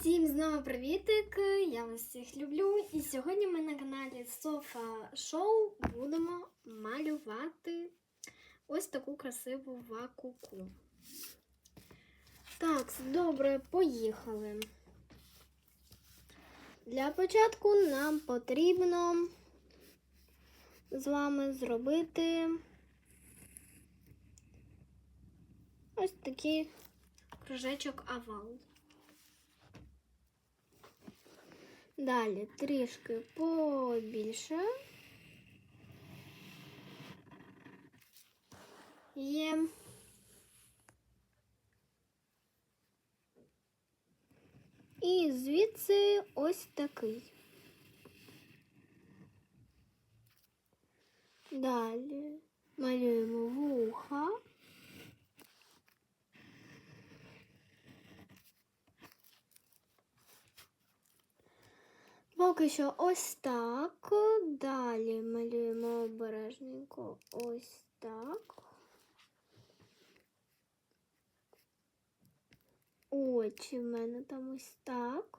Всім знову привітик! Я вас всіх люблю. І сьогодні ми на каналі Софа Шоу будемо малювати ось таку красиву вакуку. Так, добре, поїхали. Для початку нам потрібно з вами зробити ось такий кружечок овал. Далі трішки побільше. Є. І звідси ось такий. Далі малюємо вуха. Поки що ось так. Далі малюємо обережненько ось так. Очі в мене там ось так.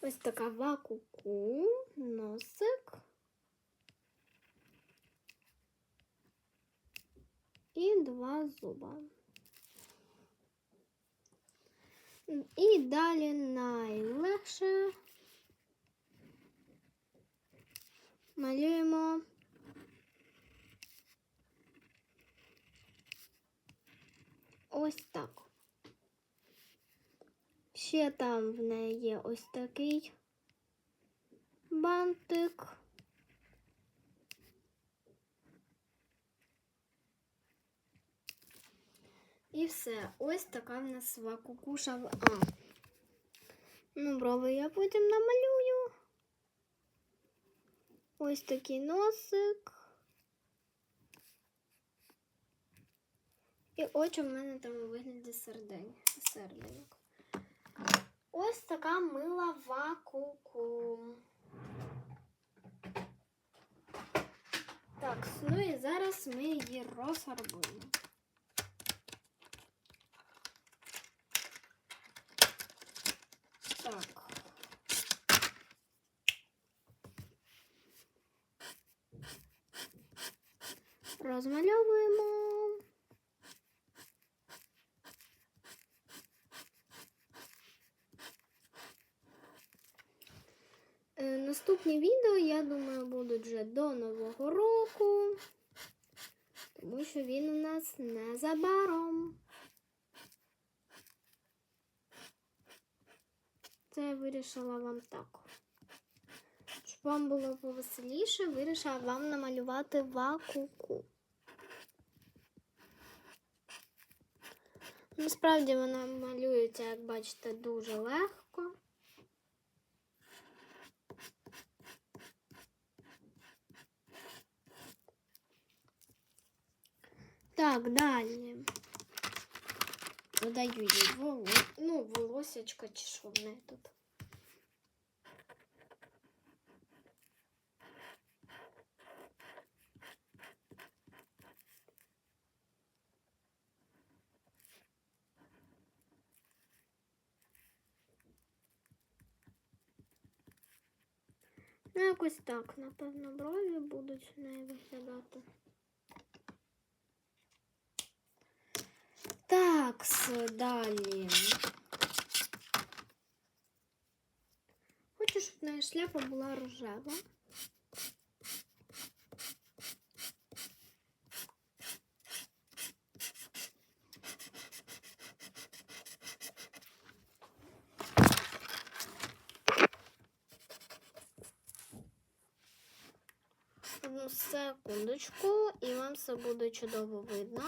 Ось така вакуку, носик. І два зуба. І далі найлегше малюємо ось так. Ще там в неї є ось такий бантик. І все. Ось така в нас вакукуша. в- А. Ну, брови я потім намалюю. Ось такий носик. І очі в мене там у вигляді сердень. серденьок. Ось така мила вакуку. Так, ну і зараз ми її розфарбуємо. Так. Розмальовуємо. Е, Наступні відео, я думаю, будуть вже до Нового року, тому що він у нас незабаром. вирішила вам так. Щоб вам було повеселіше, вирішила вам намалювати вакуку. Насправді вона малюється, як бачите, дуже легко. Так, далі. Додаю їй воло... ну, волосечко чи що в неї тут. Ну, якось так, напевно, брові будуть в неї виглядати. Так, далі. Хочу, щоб в неї шляпа була рожева. Секундочку, і вам все буде чудово видно.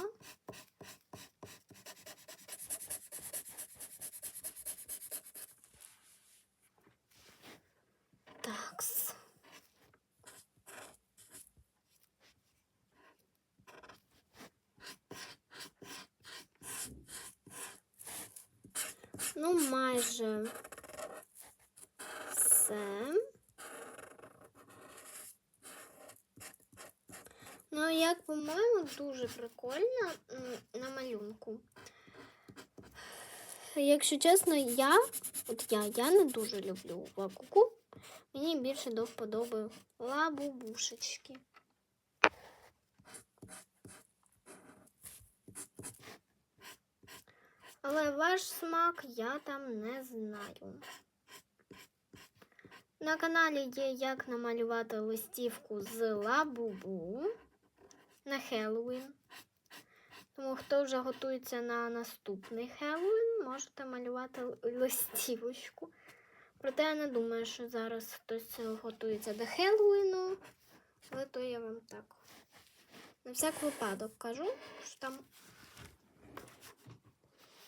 Ну, майже все. Ну, як по-моєму, дуже прикольно на малюнку. Якщо чесно, я, от я, я не дуже люблю лакуку. Мені більше до вподоби лабубушечки. Але ваш смак я там не знаю. На каналі є як намалювати листівку з лабубу на Хеллоуін. Тому хто вже готується на наступний Хеллоуін, можете малювати листівочку. Проте я не думаю, що зараз хтось готується до Хеллоуіну. Але то я вам так. На всяк випадок кажу, що там.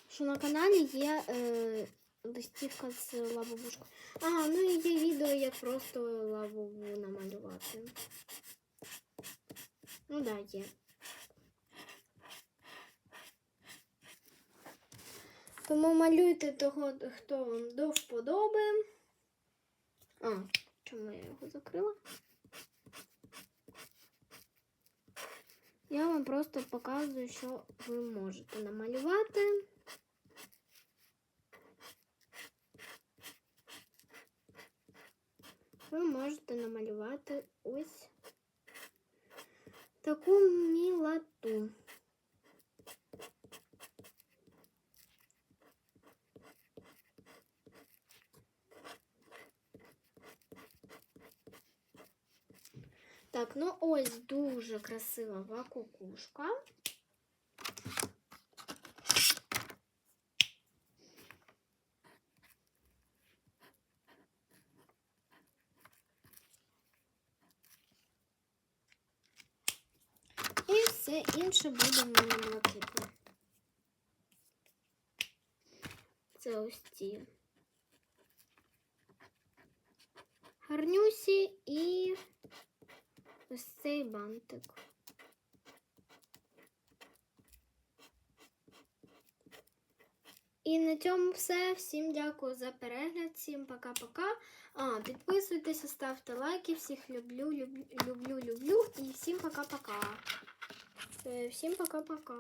Що на каналі є е, листівка з лабубушкою. Ага, ну і є відео, як просто лавову намалювати. Ну да, є. Тому малюйте того, хто вам до вподоби. А, чому я його закрила? Я вам просто показую, що ви можете намалювати. ви можете намалювати ось таку мілоту. Так, ну ось дуже красива вакукушка. Все інше буде в мене блакитне. Це ось ці гарнюсі і ось цей бантик. І на цьому все. Всім дякую за перегляд. Всім пока-пока. А, підписуйтеся, ставте лайки. Всіх люблю, люблю, люблю, люблю. І всім пока-пока. Е, Всім пока-пока.